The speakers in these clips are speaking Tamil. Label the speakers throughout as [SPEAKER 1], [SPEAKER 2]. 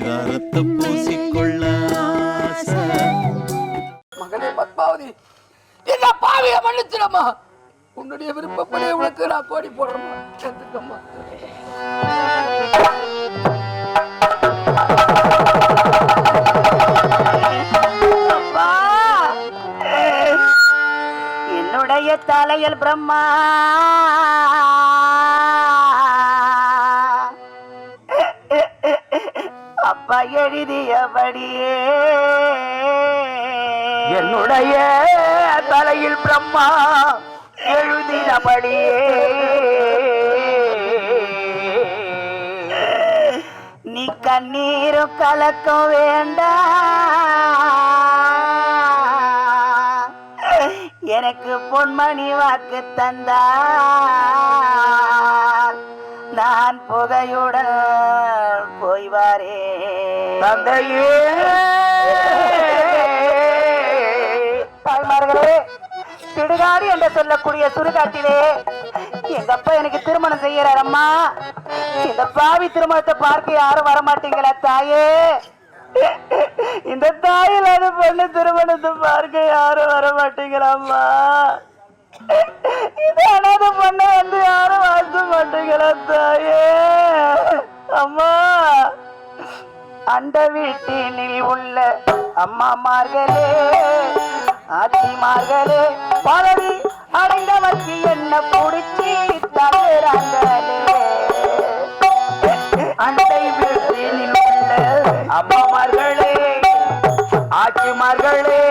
[SPEAKER 1] பரிதாரத்தை பூசிக்கொள்ள ஆசை.
[SPEAKER 2] மகளே பத்மாவதி என்ன பாவிய மன்னிச்சிடமா உன்னுடைய விருப்பப்படி உனக்கு நான் கோடி போடுறேன் சேர்த்துக்கம்மா.
[SPEAKER 3] என்னுடைய தலையில் பிரம்மா அப்பா எழுதியபடியே
[SPEAKER 2] என்னுடைய தலையில் பிரம்மா எழுதினபடியே.
[SPEAKER 3] நீ கண்ணீரும் கலக்க வேண்டாம் எனக்கு பொன்மணி வாக்கு தந்தா. நான் புகையுடன் போய்வாரே.
[SPEAKER 2] தந்தையே.
[SPEAKER 3] தாய்மார்களே என்று சொல்லக்கூடிய சுடுகாட்டிலே எங்க அப்பா எனக்கு திருமணம் செய்யறார் அம்மா. இந்த பாவி திருமணத்தை பார்க்க யாரும் வரமாட்டீங்களா தாயே? இந்த தாயில் அது பொண்ணு திருமணத்தை பார்க்க யாரும் வரமாட்டீங்களாம்மா இது அனாத பொண்ணை வந்து யாரும் வாழ்த்த மாட்டீங்களா தாயே? அம்மா அண்ட வீட்டினில் உள்ள அம்மாமார்களே ஆத்திமார்களே பதவி அடைந்தவர்க்கு என்ன பிடிச்சி தள்ளுறாங்களே அண்டை வீட்டினில் உள்ள
[SPEAKER 2] அம்மாமார்களே ஆட்சிமார்களே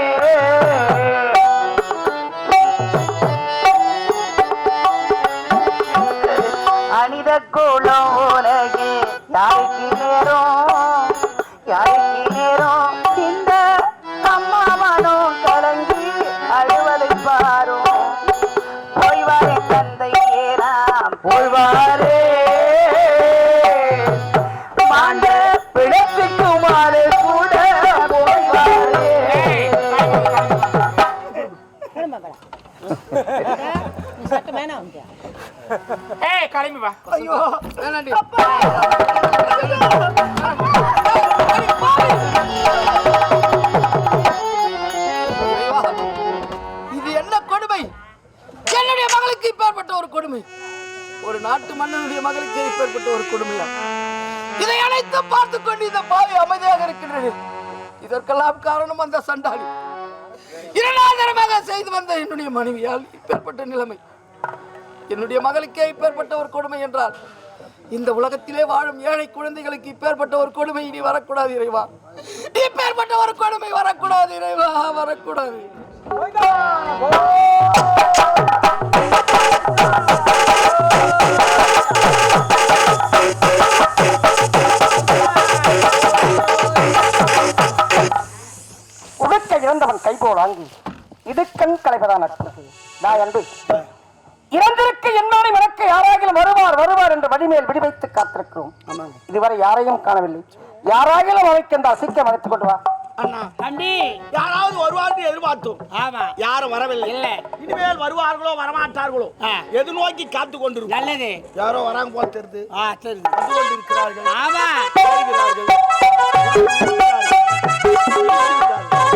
[SPEAKER 3] அனித கோலம் உலகே யாருக்கு
[SPEAKER 2] நாட்டு மகளுக்கு ஏற்பட்ட ஒரு கொடுமையா? இதை அனைத்து பார்த்து கொண்டு இந்த பாவி அமைதியாக இருக்கின்றது. இதற்கெல்லாம் காரணம் அந்த சண்டாளி. இரண்டாந்தரமாக செய்து வந்த என்னுடைய மனைவியால் இப்பேற்பட்ட நிலைமை. என்னுடைய மகளுக்கே இப்பேற்பட்ட ஒரு கொடுமை என்றால் இந்த உலகத்திலே வாழும் ஏழை குழந்தைகளுக்கு இப்பேற்பட்ட ஒரு கொடுமை இனி வரக்கூடாது இறைவா. இப்பேற்பட்ட ஒரு கொடுமை வரக்கூடாது இறைவா வரக்கூடாது.
[SPEAKER 3] இறந்தவன் கைபோல் இடுக்கண் கலைவதான் நட்பு நான் அன்பு இறந்திருக்க என்னாலும் எனக்கு யாராகிலும் வருவார் வருவார் என்று வடிமேல் விடிவைத்து காத்திருக்கிறோம். இதுவரை யாரையும் காணவில்லை. யாராகிலும் அழைக்க அந்த அசிக்கம் அழைத்துக் கொண்டு வா.
[SPEAKER 2] அண்ணா.
[SPEAKER 4] தம்பி
[SPEAKER 5] யாராவது வருவார்னு எதிர்பார்த்தோம்.
[SPEAKER 4] ஆமா.
[SPEAKER 5] யாரும் வரவில்லை.
[SPEAKER 4] இல்ல.
[SPEAKER 5] இனிமேல் வருவார்களோ வரமாட்டார்களோ. எது நோக்கி காத்து கொண்டிருக்கும்.
[SPEAKER 4] நல்லது.
[SPEAKER 5] யாரோ வராங்க போல தெரியுது
[SPEAKER 4] ஆ சரி
[SPEAKER 5] வந்து கொண்டிருக்கிறார்கள்.
[SPEAKER 4] ஆமா.
[SPEAKER 5] வருகிறார்கள்.
[SPEAKER 4] கொண்டே இருக்கிறார்கள் எல்லாம்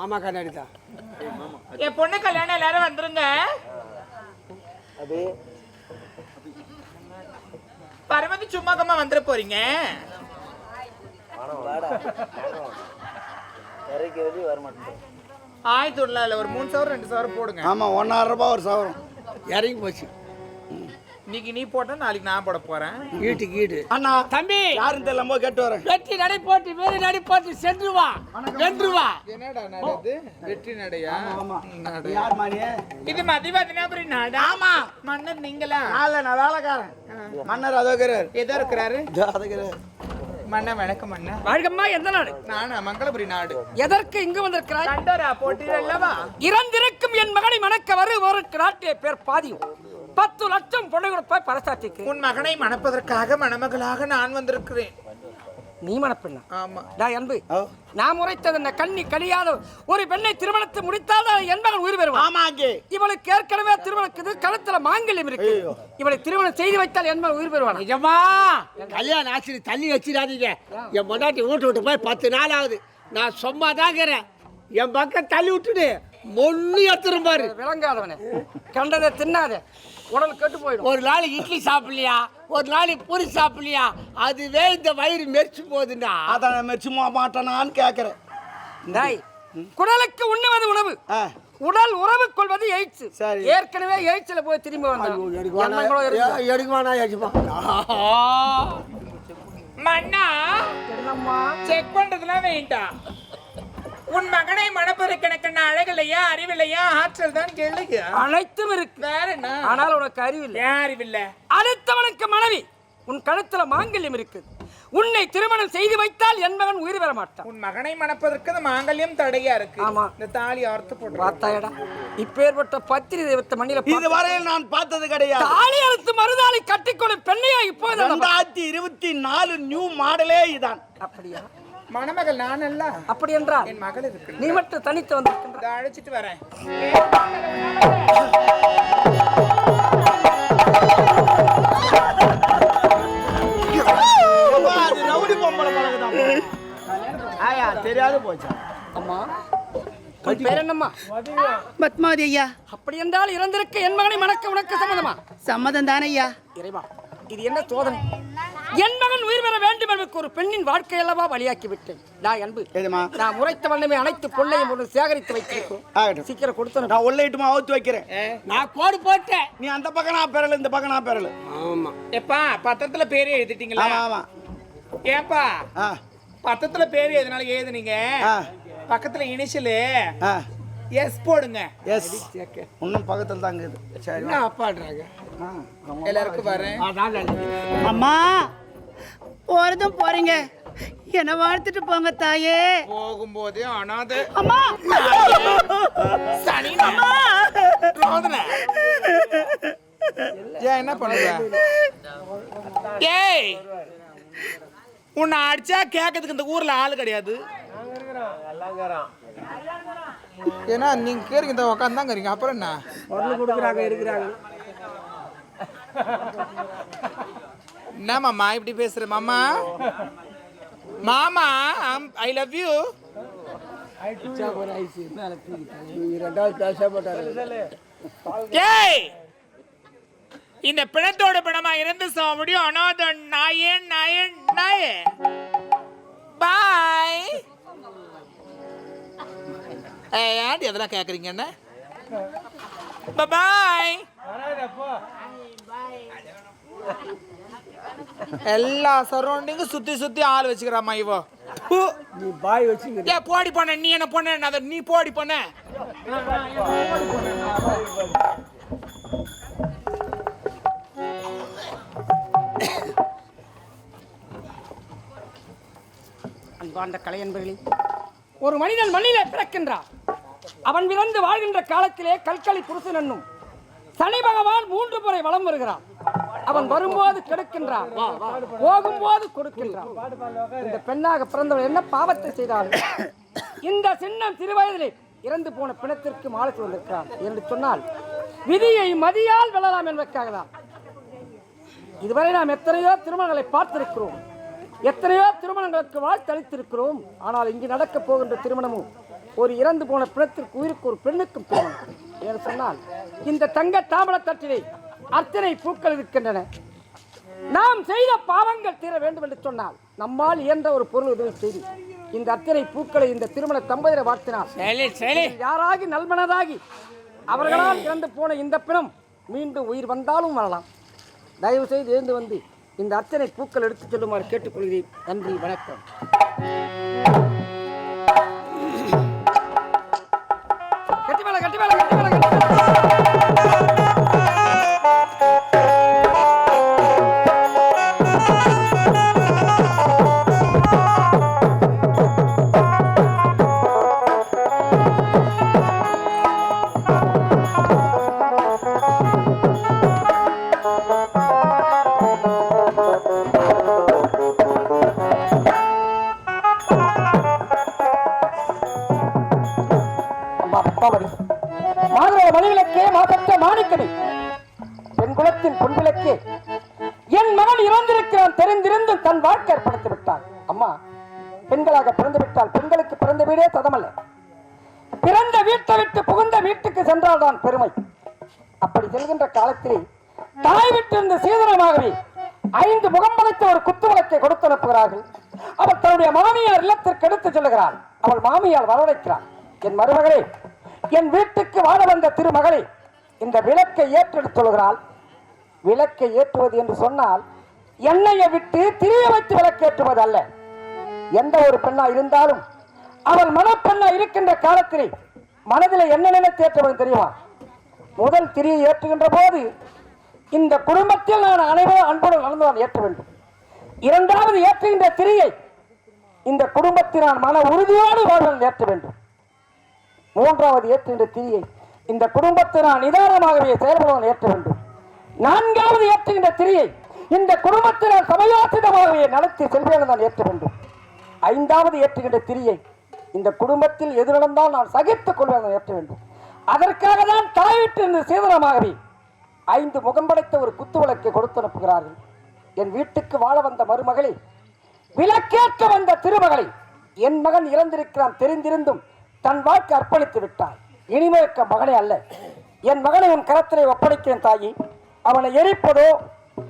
[SPEAKER 6] மாமா கண்ணாடி தான்.
[SPEAKER 4] என் பொண்ணு கல்யாணம் எல்லாரும் வந்துருங்க. பரமதி சும்மா கம்மா வந்துட போறீங்க. ஆயிரத்தி ஒண்ணுல ஒரு மூணு சவரம் ரெண்டு சவரம் போடுங்க.
[SPEAKER 5] ஆமா ஒன்னாயிரம் ரூபாய் ஒரு சவரம்.
[SPEAKER 6] இறங்கி போச்சு.
[SPEAKER 4] இன்னைக்கு நீ போட்டா நாளைக்கு நான் போட போறேன்.
[SPEAKER 6] ஈட்டுக்கு ஈடு
[SPEAKER 5] அண்ணா
[SPEAKER 6] தம்பி.
[SPEAKER 5] யாரும் தெரியல கேட்டு வரேன்.
[SPEAKER 6] வெற்றி நடை போட்டு வேறு நடை போட்டு சென்று வா வென்று வா
[SPEAKER 4] என்னடா நடது வெற்றி நடையா?
[SPEAKER 5] யார் மானிய
[SPEAKER 4] இது மதிவதனாபுரி நாடா. ஆமா. மன்னர் நீங்களா?
[SPEAKER 5] நாள நான் வேலைக்காரன். மன்னர் அதோ இருக்கிறார்
[SPEAKER 4] ஏதோ இருக்கிறாரு?
[SPEAKER 5] இதோ அதோ இருக்கிறார்
[SPEAKER 4] மண்ண வணக்கம் மண்ண
[SPEAKER 6] வாழ்கம்மா எந்த நாடு?
[SPEAKER 4] நானா மங்களபுரி நாடு.
[SPEAKER 6] எதற்கு இங்கு வந்திருக்கிறாய்?
[SPEAKER 4] கண்டரா போட்டி அல்லவா?
[SPEAKER 6] இறந்திருக்கும் என் மகனை மணக்க வருவோருக்கு நாட்டிலே பேர் பாதியும். பத்து லட்சம் பொண்ணை கொடுப்பாய் பரசாட்சிக்கு
[SPEAKER 4] உன் மகனை மணப்பதற்காக மணமகளாக நான் வந்திருக்கிறேன்.
[SPEAKER 6] நீ மணப்பெண்ணா?
[SPEAKER 4] ஆமா.
[SPEAKER 6] டா அன்பு. நான் உரைத்தது என்ன கண்ணி கழியாத ஒரு பெண்ணை திருமணத்தை முடித்தால் தான் என் மகன் உயிர் பெறுவான்.
[SPEAKER 5] ஆமா அங்கே
[SPEAKER 6] இவளுக்கு ஏற்கனவே திருமணத்துக்கு கழுத்துல மாங்கல்யம் இருக்கு. இவளை திருமணம் செய்து வைத்தால் என் மகன் உயிர் பெறுவான்?
[SPEAKER 7] நிஜமா? கல்யாணம் ஆச்சு தள்ளி வச்சிடாதீங்க. என் பொண்டாட்டி வீட்டு விட்டு போய் பத்து நாள் ஆகுது. நான் சும்மா தாங்கிறேன் என் பக்கம் தள்ளி விட்டுடு. மொன்னு எடுத்துரும் பாரு.
[SPEAKER 6] விளங்காதவனே. கண்டதை தின்னாத. உடல் கெட்டு போயிடும்.
[SPEAKER 7] ஒரு நாளைக்கு இட்லி சாப்பிடலையா? ஒரு நாளைக்கு பூரி சாப்பிடலையா? அதுவே இந்த வயிறு மெரிச்சு போகுதுன்னா
[SPEAKER 5] அதான் மெச்சு மாட்டானான்னு கேட்கறேன்
[SPEAKER 6] டாய் குடலுக்கு உண்ணுவது உணவு. உடல் உறவு கொள்வது எய்ட்ஸ்
[SPEAKER 5] சரி.
[SPEAKER 6] ஏற்கனவே எய்ட்ஸ்ல போய் திரும்பி இருந்தான்.
[SPEAKER 7] எடுக்குவானா? எஜமா
[SPEAKER 4] மண்ணா செக் பண்றதுலாம் வேண்டாம். உன் மகனை மணப்பதற்கு எனக்கு என்ன அழகில்லையா அறிவில்லையா ஆற்றல் தான் கேளுங்க
[SPEAKER 6] அனைத்தும் இருக்கு.
[SPEAKER 4] வேற என்ன?
[SPEAKER 6] ஆனால் உனக்கு அறிவில்லை.
[SPEAKER 4] அறிவில்ல?
[SPEAKER 6] அடுத்தவனுக்கு மனைவி உன் கழுத்துல மாங்கல்யம் இருக்கு உன்னை திருமணம் செய்து வைத்தால் என் மகன் உயிர் பெற மாட்டான்.
[SPEAKER 4] உன் மகனை மணப்பதற்கு மாங்கல்யம் தடையா இருக்கு.
[SPEAKER 6] ஆமா.
[SPEAKER 4] இந்த தாலி அறுத்து போட்டு
[SPEAKER 6] பார்த்தாயடா இப்பேற்பட்ட பத்திரி தெய்வத்தை மண்ணில
[SPEAKER 5] இது வரையில் நான் பார்த்தது கிடையாது.
[SPEAKER 6] தாலி அழுத்து மறுதாலி கட்டிக்கொள்ளும் பெண்ணையா இப்போது
[SPEAKER 5] ரெண்டாயிரத்தி இருபத்தி நாலு நியூ மாடலே இதான்.
[SPEAKER 6] அப்படியா?
[SPEAKER 4] மணமகள் நான் அல்ல
[SPEAKER 6] அப்படி என்றால்
[SPEAKER 4] என் மகள் இருக்கு.
[SPEAKER 6] நீ மட்டும் தனித்து வந்திருக்கின்ற
[SPEAKER 4] அழைச்சிட்டு வரேன்.
[SPEAKER 5] ஆயா தெரியாது போச்சா.
[SPEAKER 6] அம்மா பேர் என்னம்மா?
[SPEAKER 3] பத்மாவதி ஐயா.
[SPEAKER 6] அப்படி என்றால் இறந்திருக்க என் மகனை மணக்க உனக்கு சம்மதமா?
[SPEAKER 3] சம்மதம் தானே ஐயா.
[SPEAKER 6] இறைவா இது என்ன சோதனை? என் மகன் உயிர் பெற வேண்டும் என்பதற்கு ஒரு பெண்ணின் வாழ்க்கை அல்லவா வழியாக்கி விட்டேன் நான் அன்பு
[SPEAKER 5] எதுமா?
[SPEAKER 6] நான் முறைத்த வண்ணமே அனைத்து பொண்ணையும் ஒன்று சேகரித்து வைத்திருக்கோம். சீக்கிரம் கொடுத்தனும்
[SPEAKER 5] நான் உள்ளிட்டுமா அவுத்து வைக்கிறேன்?
[SPEAKER 7] நான் கோடு போட்டேன்.
[SPEAKER 5] நீ அந்த பக்கம் நான் பெறல இந்த பக்கம் நான் பெறல
[SPEAKER 7] ஆமா.
[SPEAKER 4] எப்பா பத்திரத்துல பேரே எழுதிட்டீங்களா?
[SPEAKER 5] ஆமா
[SPEAKER 4] ஏப்பா
[SPEAKER 5] ஆ.
[SPEAKER 4] பத்திரத்துல பேரு எதனால எழுதுனீங்க?
[SPEAKER 5] ஆ.
[SPEAKER 4] பக்கத்துல இனிஷியலு
[SPEAKER 5] ஆ.
[SPEAKER 4] எஸ் போடுங்க.
[SPEAKER 5] எஸ் இன்னும் பக்கத்தில் தாங்க இது சரி
[SPEAKER 4] என்ன அப்பாடுறாங்க. எல்லாருக்கும் வரேன்.
[SPEAKER 7] நல்லது.
[SPEAKER 3] அம்மா! போறதும் போறீங்க. என்ன வாழ்த்துட்டு போங்க தாயே.
[SPEAKER 4] போகும்போது அனாத.
[SPEAKER 3] அம்மா.
[SPEAKER 4] சனி ரோதனை. ஏன் என்ன பண்ணுவ ஏய் உன்னை அடிச்சா கேட்கறதுக்கு இந்த ஊர்ல ஆள் கிடையாது. ஏன்னா நீங்க கேருங்க இந்த உட்காந்தாங்க அப்புறம் என்ன?
[SPEAKER 6] கொடுக்குறாங்க இருக்கிறாங்க.
[SPEAKER 4] என்ன மாமா? இப்படி பேசுற மாமா? மாமா ஐ லவ் யூ இந்த பிணத்தோட பிணமா இருந்து சாக முடியும். அனாதன் நாயே நாயே நாயே பாய் ஏன் எதெல்லாம் கேக்குறீங்க என்ன? பாய் எல்லா சரௌண்டிங்கும் சுத்தி சுத்தி ஆள் வச்சுக்கிறாமா இவோ.
[SPEAKER 7] நீ பாய் வச்சு
[SPEAKER 4] ஏ போடி போன நீ என்ன பொண்ணு? என்ன நீ போடி போன
[SPEAKER 6] அன்பார்ந்த கலையன்பர்களே ஒரு மனிதன் மண்ணிலே பிறக்கின்றான். அவன் பிறந்து வாழ்கின்ற காலத்திலே கல்கலி புருஷன் என்னும் சனி பகவான் மூன்று முறை வலம் வருகிறான். அவன் வரும்போது கெடுக்கின்றான். போகும்போது கொடுக்கின்றான். இந்த பெண்ணாக பிறந்தவள் என்ன பாவத்தை செய்தாள் இந்த சின்னம் சிறுவயதிலே இறந்து போன பிணத்திற்கு மாலை வந்திருக்கிறான் என்று சொன்னால் விதியை மதியால் வெல்லலாம் என்பதற்காக தான். இதுவரை நாம் எத்தனையோ திருமணங்களை பார்த்திருக்கிறோம். எத்தனையோ திருமணங்களுக்கு வாழ்த்தளித்திருக்கிறோம் ஆனால் இங்கு நடக்கப் போகின்ற திருமணமும் ஒரு இறந்து போன பிணத்திற்கு உயிருக்கு ஒரு பெண்ணுக்கும் திருமணம். என்று சொன்னால் இந்த தங்க தாமரத்தட்டிலே அத்தனை பூக்கள் இருக்கின்றன. நாம் செய்த பாவங்கள் தீர வேண்டும் என்று சொன்னால் நம்மால் இயன்ற ஒரு பொருள் உதவி செய்து இந்த அத்தனை பூக்களை இந்த திருமண தம்பதியரை வாழ்த்தினார் யாராகி நல்மனதாகி அவர்களால் இறந்து போன இந்த பிணம் மீண்டும் உயிர் வந்தாலும் வரலாம். தயவு செய்து எழுந்து வந்து இந்த அத்தனை பூக்கள் எடுத்துச் செல்லுமாறு கேட்டுக்கொள்கிறேன். நன்றி வணக்கம். பொன்விளக்கே என் மகன் இறந்திருக்கிறான் தெரிந்திருந்து தன் வாழ்க்கை ஏற்படுத்தி விட்டான். அம்மா பெண்களாக பிறந்து விட்டால் பெண்களுக்கு பிறந்த வீடே சதமல்ல பிறந்த வீட்டை விட்டு புகுந்த வீட்டுக்கு சென்றால்தான் பெருமை. அப்படி செல்கின்ற காலத்தில் தாய் விட்டிருந்த சீதனமாகவே ஐந்து முகம் படைத்த ஒரு குத்து கொடுத்து அனுப்புகிறார்கள். அவள் தன்னுடைய மாமியார் இல்லத்திற்கு எடுத்துச் செல்லுகிறாள். அவள் மாமியார் வரவழைக்கிறாள். என் மருமகளே என் வீட்டுக்கு வாழ வந்த திருமகளே இந்த விளக்கை ஏற்றெடுத்து சொல்கிறாள் விளக்கை ஏற்றுவது என்று சொன்னால் எண்ணெயை விட்டு திரிய வைத்து விளக்கேற்றுவது அல்ல. எந்த ஒரு பெண்ணா இருந்தாலும் அவள் மனப்பெண்ணா இருக்கின்ற காலத்திலே மனதில் என்ன நினைத்து தெரியுமா? முதல் திரியை ஏற்றுகின்ற போது இந்த குடும்பத்தில் நான் அனைவரும் அன்புடன் நடந்துதான் ஏற்ற வேண்டும். இரண்டாவது ஏற்றுகின்ற திரியை இந்த குடும்பத்தில் நான் மன உறுதியோடு வாழ்வன் ஏற்ற வேண்டும். மூன்றாவது ஏற்றுகின்ற திரியை இந்த குடும்பத்தை நான் நிதானமாகவே செயல்படுவன் ஏற்ற வேண்டும். நான்காவது ஏற்றுகின்ற திரியை இந்த குடும்பத்தில் சமயோசிதமாகவே நடத்தி செல்வேன் நான் ஏற்ற வேண்டும் ஐந்தாவது ஏற்றுகின்ற திரியை இந்த குடும்பத்தில் எது நடந்தால் நான் சகித்துக் கொள்வேன் நான் ஏற்ற வேண்டும் அதற்காக தான் தாயிட்டு இந்த சீதனமாகவே ஐந்து முகம் படைத்த ஒரு குத்து விளக்கை கொடுத்து அனுப்புகிறார்கள் என் வீட்டுக்கு வாழ வந்த மருமகளே விளக்கேற்ற வந்த திருமகளை என் மகன் இறந்திருக்கிறான் தெரிந்திருந்தும் தன் வாழ்க்கை அர்ப்பணித்து விட்டான் இனிமேற்க மகனே அல்ல என் மகனை உன் கரத்திலே ஒப்படைக்கிறேன் தாயி. அவனை எரிப்பதோ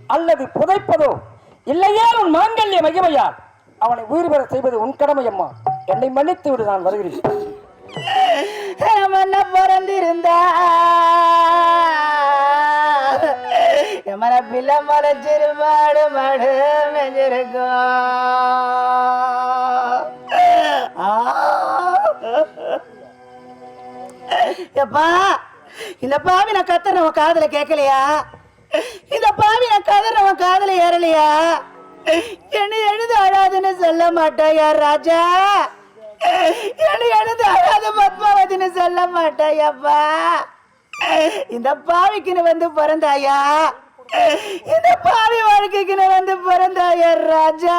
[SPEAKER 6] அல்லது புதைப்பதோ இல்லையே உன் மாங்கல்ய மகிமையால் அவனை உயிர் பெற செய்வது உன் கடமை அம்மா. என்னை மன்னித்து விடு நான் வருகிறேன்.
[SPEAKER 3] மன்ன பிறந்திருந்தா பிள்ளை மலைச்சிரு மாடு ஆ. எப்பா இந்த பாவி நான் கத்துறேன் உன் காதல கேட்கலையா? பாவி என் கதர் அவன் காதல ஏறலையா? என்ன எழுத அழாதுன்னு சொல்ல மாட்டாயா ராஜா? என்ன எழுத அழாத பத்மாவதின்னு சொல்ல மாட்டாயாப்பா இந்த பாவிக்குன்னு வந்து பிறந்தாயா? இந்த பாவி வாழ்க்கைக்குன்னு வந்து பிறந்தாயா ராஜா?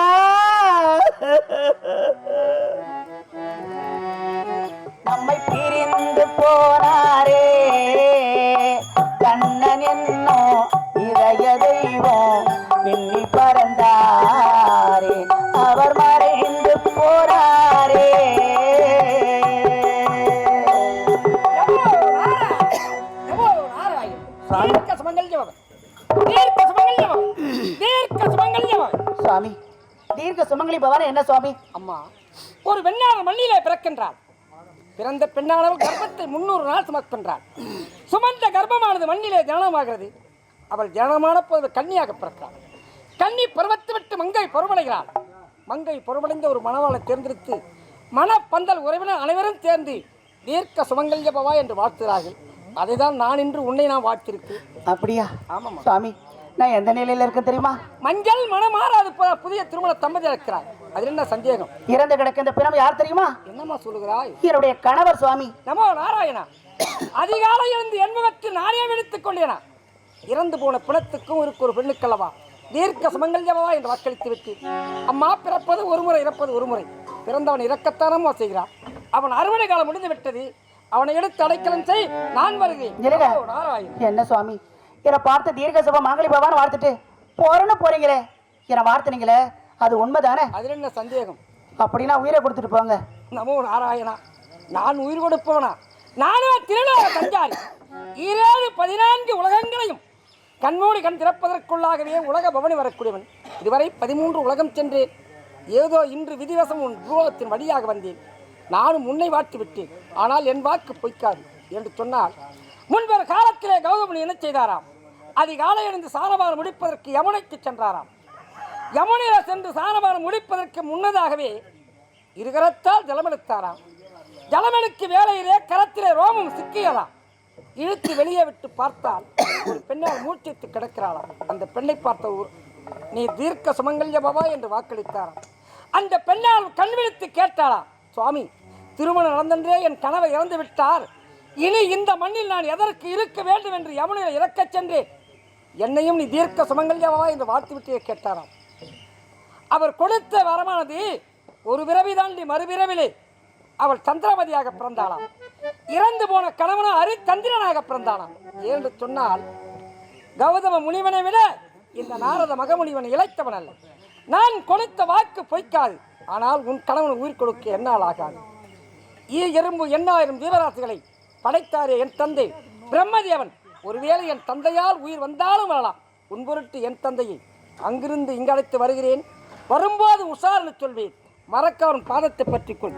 [SPEAKER 3] நம்மை பிரிந்து போனாரே கண்ணன் என்னோ விண்ணி பறந்தாரே அவர் மறைந்து
[SPEAKER 6] சுமங்கல்யம்
[SPEAKER 3] சுவாமி தீர்க்க சுமங்கலி பவான் என்ன சுவாமி?
[SPEAKER 6] அம்மா ஒரு பெண்ணான மண்ணிலே பிறக்கின்றாள். பிறந்த பெண்ணானவள் கர்ப்பத்தை முன்னூறு நாள் சுமக்கின்றாள். சுமந்த கர்ப்பமானது மண்ணிலே ஜனனமாகிறது. அவள் ஜனனமான போது கன்னியாக பிறக்கிறாள். கன்னி பருவத்தை விட்டு மங்கை பருவடைகிறாள் மங்கை பருவடைந்த ஒரு மணவாளை தேர்ந்தெடுத்து மணப்பந்தல் உறவினர் அனைவரும் சேர்ந்து தீர்க்க சுமங்கல்ய பவா என்று வாழ்த்துகிறார்கள். அதைதான் நான் இன்று உன்னை நான் வாழ்த்திருக்கு.
[SPEAKER 3] அப்படியா?
[SPEAKER 6] ஆமாம்மா.
[SPEAKER 3] சுவாமி நான் எந்த நிலையில இருக்கேன் தெரியுமா?
[SPEAKER 6] மஞ்சள் மனமாறாது புதிய திருமண தம்பதி இருக்கிறார். அதில் என்ன சந்தேகம்?
[SPEAKER 3] இறந்து கிடக்க இந்த பிணம் யார் தெரியுமா?
[SPEAKER 6] என்னம்மா சொல்லுகிறாய்?
[SPEAKER 3] என்னுடைய கணவர் சுவாமி.
[SPEAKER 6] நமோ நாராயணா. அதிகாலை இருந்து என்பவற்று நானே விழித்துக் கொண்டேனா இறந்து போன பிணத்துக்கும் இருக்கு ஒரு பெண்ணுக்கல்லவா தீர்க்க சுமங்கல்யவா என்று வாக்களித்து விட்டு அம்மா பிறப்பது ஒரு முறை இறப்பது ஒரு முறை. பிறந்தவன் இறக்கத்தானமா செய்கிறான். அவன் அறுவடை காலம் முடிந்து விட்டது. அவனை எடுத்து அடைக்கலம் செய் நான் வருகிறேன்.
[SPEAKER 3] என்ன சுவாமி? என்னை பார்த்து தீர்க்க சுப மாங்கலி பவான் வாழ்த்துட்டு போறேன்னு போறீங்களே. என்னை வாழ்த்துனீங்களே. அது உண்மைதானே?
[SPEAKER 6] அதில் என்ன சந்தேகம்?
[SPEAKER 3] அப்படின்னா உயிரை கொடுத்துட்டு போங்க.
[SPEAKER 6] நமோ நாராயணா நான் உயிர் கொடுப்பவனா? நானும் திருநாள சஞ்சாரி. ஈரேழு பதினான்கு உலகங்களையும் கண்மூடி கண் திறப்பதற்குள்ளாகவே உலக பவனி வரக்கூடியவன். இதுவரை பதிமூன்று உலகம் சென்றேன். ஏதோ இன்று விதிவசம் உன் துரோகத்தின் வழியாக வந்தேன். நானும் உன்னை வாழ்த்து விட்டேன் ஆனால் என் வாக்கு பொய்க்காது என்று சொன்னால் முன்பொரு காலத்திலே கௌதமன் என்ன செய்தாராம்? அதிகாலை எழுந்து சாரபாரம் முடிப்பதற்கு யமுனைக்கு சென்றாராம். யமுனையில் சென்று சாரபாரம் முடிப்பதற்கு முன்னதாகவே இருகரத்தால் ஜலமெடுத்தாராம். ஜலமெடுக்கு வேலையிலே கரத்திலே ரோமம் சிக்கியதாம். இழுத்து வெளியே விட்டு பார்த்தால் ஒரு பெண்ணால் மூச்சித்து கிடக்கிறாளாம். அந்த பெண்ணை பார்த்த ஊர் நீ தீர்க்க சுமங்கல்ய பவா என்று வாக்களித்தாராம். அந்த பெண்ணால் கண் விழித்து கேட்டாளாம் சுவாமி திருமணம் நடந்தன்றே என் கனவை இறந்து விட்டார். இனி இந்த மண்ணில் நான் எதற்கு இருக்க வேண்டும் என்று யமுனையில் இறக்கச் சென்றேன். என்னையும் நீ தீர்க்க சுமங்கல்யவா என்று வாழ்த்துவிட்டே கேட்டாராம். அவர் கொடுத்த வரமானது ஒரு பிறவி தாண்டி மறுபிறவிலே அவள் சந்திரமதியாக பிறந்தாளாம். இறந்து போன கணவனும் அரித்தந்திரனாக பிறந்தானாம். என்று சொன்னால் கௌதம முனிவனை விட இந்த நாரத மகமுனிவன் இழைத்தவன் அல்ல. நான் கொடுத்த வாக்கு பொய்க்காது. ஆனால் உன் கணவன் உயிர் கொடுக்க என்னால் ஆகாது. ஈ எறும்பு எண்ணாயிரம் ஜீவராசிகளை படைத்தாரே என் தந்தை. பிரம்மதேவன் ஒருவேளை என் தந்தையால் உயிர் வந்தாலும் வரலாம். உன் பொருட்டு என் தந்தையை அங்கிருந்து இங்கு அழைத்து வருகிறேன். வரும்போது உஷார்னு சொல்வேன். மறக்க அவன் பாதத்தை பற்றிக்கொள்.